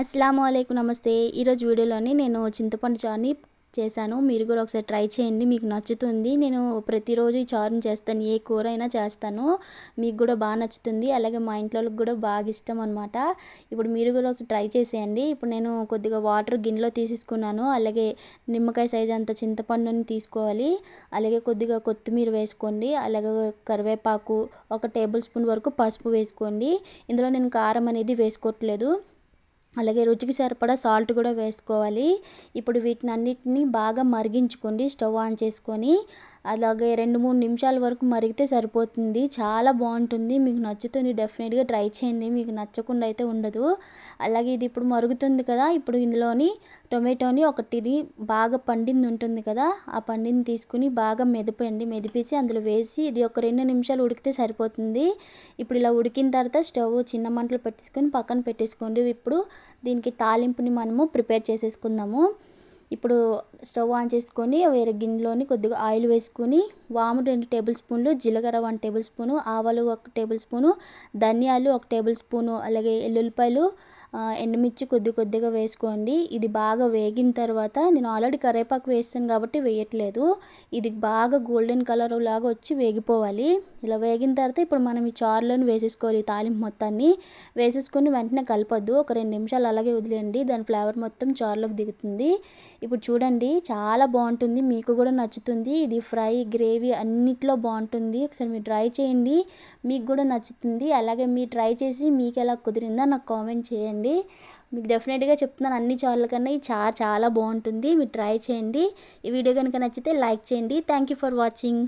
అస్సలం అయికు నమస్తే. ఈరోజు వీడియోలోని నేను చింతపండు చారుని చేశాను. మీరు కూడా ఒకసారి ట్రై చేయండి మీకు నచ్చుతుంది. నేను ప్రతిరోజు ఈ చారుని చేస్తాను ఏ కూర అయినా చేస్తాను. మీకు కూడా బాగా నచ్చుతుంది. అలాగే మా ఇంట్లో కూడా బాగా ఇష్టం అనమాట ఇప్పుడు మీరు కూడా ఒకసారి ట్రై చేసేయండి. ఇప్పుడు నేను కొద్దిగా వాటర్ గిన్నెలో తీసేసుకున్నాను. అలాగే నిమ్మకాయ సైజ్ అంత చింతపండుని తీసుకోవాలి. అలాగే కొద్దిగా కొత్తిమీర వేసుకోండి. అలాగే కరివేపాకు ఒక టేబుల్ స్పూన్ వరకు పసుపు వేసుకోండి. ఇందులో నేను కారం అనేది వేసుకోవట్లేదు. అలాగే రుచికి సరిపడా సాల్ట్ కూడా వేసుకోవాలి. ఇప్పుడు వీటిని అన్నిటిని బాగా మరిగించుకోండి. స్టవ్ ఆన్ చేసుకొని అలాగే రెండు మూడు నిమిషాల వరకు మరిగితే సరిపోతుంది. చాలా బాగుంటుంది. మీకు నచ్చుతుంది డెఫినెట్గా ట్రై చేయండి. మీకు నచ్చకుండా అయితే ఉండదు. అలాగే ఇది ఇప్పుడు మరుగుతుంది కదా. ఇప్పుడు ఇందులోని టొమాటోని ఒకటిని బాగా పండింది ఉంటుంది కదా. ఆ పండింది తీసుకుని బాగా మెదపండి. మెదిపేసి అందులో వేసి ఇది ఒక రెండు నిమిషాలు ఉడికితే సరిపోతుంది. ఇప్పుడు ఇలా ఉడికిన తర్వాత స్టవ్ చిన్న మంటలు పెట్టేసుకొని పక్కన పెట్టేసుకోండి. ఇప్పుడు దీనికి తాలింపుని మనము ప్రిపేర్ చేసేసుకుందాము. ఇప్పుడు స్టవ్ ఆన్ చేసుకొని వేరే గిన్నెలోని కొద్దిగా ఆయిల్ వేసుకొని వాము రెండు టేబుల్ స్పూన్లు జీలకర్ర వన్ టేబుల్ స్పూను ఆవాలు ఒక టేబుల్ స్పూను ధనియాలు ఒక టేబుల్ స్పూను అలాగే ఎల్లుల్లిపాయలు ఎండుమిర్చి కొద్ది కొద్దిగా వేసుకోండి. ఇది బాగా వేగిన తర్వాత నేను ఆల్రెడీ కరివేపాకు వేస్తాను కాబట్టి వేయట్లేదు. ఇది బాగా గోల్డెన్ కలర్ లాగా వచ్చి వేగిపోవాలి. ఇలా వేగిన తర్వాత ఇప్పుడు మనం ఈ చారులోని వేసేసుకోవాలి తాలింపు మొత్తాన్ని. వేసేసుకొని వెంటనే కలపద్దు. ఒక రెండు నిమిషాలు అలాగే వదిలేయండి. దాని ఫ్లేవర్ మొత్తం చారులోకి దిగుతుంది. ఇప్పుడు చూడండి చాలా బాగుంటుంది. మీకు కూడా నచ్చుతుంది. ఇది ఫ్రై గ్రేవీ అన్నిట్లో బాగుంటుంది. ఒకసారి మీరు ట్రై చేయండి. మీకు కూడా నచ్చుతుంది. అలాగే మీరు ట్రై చేసి మీకు ఎలా కుదిరిందో నాకు కామెంట్ చేయండి. చేయండి మీకు డెఫినెట్గా చెప్తున్నాను అన్ని చారుల కన్నా ఈ చార్ చాలా బాగుంటుంది. మీరు ట్రై చేయండి. ఈ వీడియో కనుక నచ్చితే లైక్ చేయండి. Thank you for watching.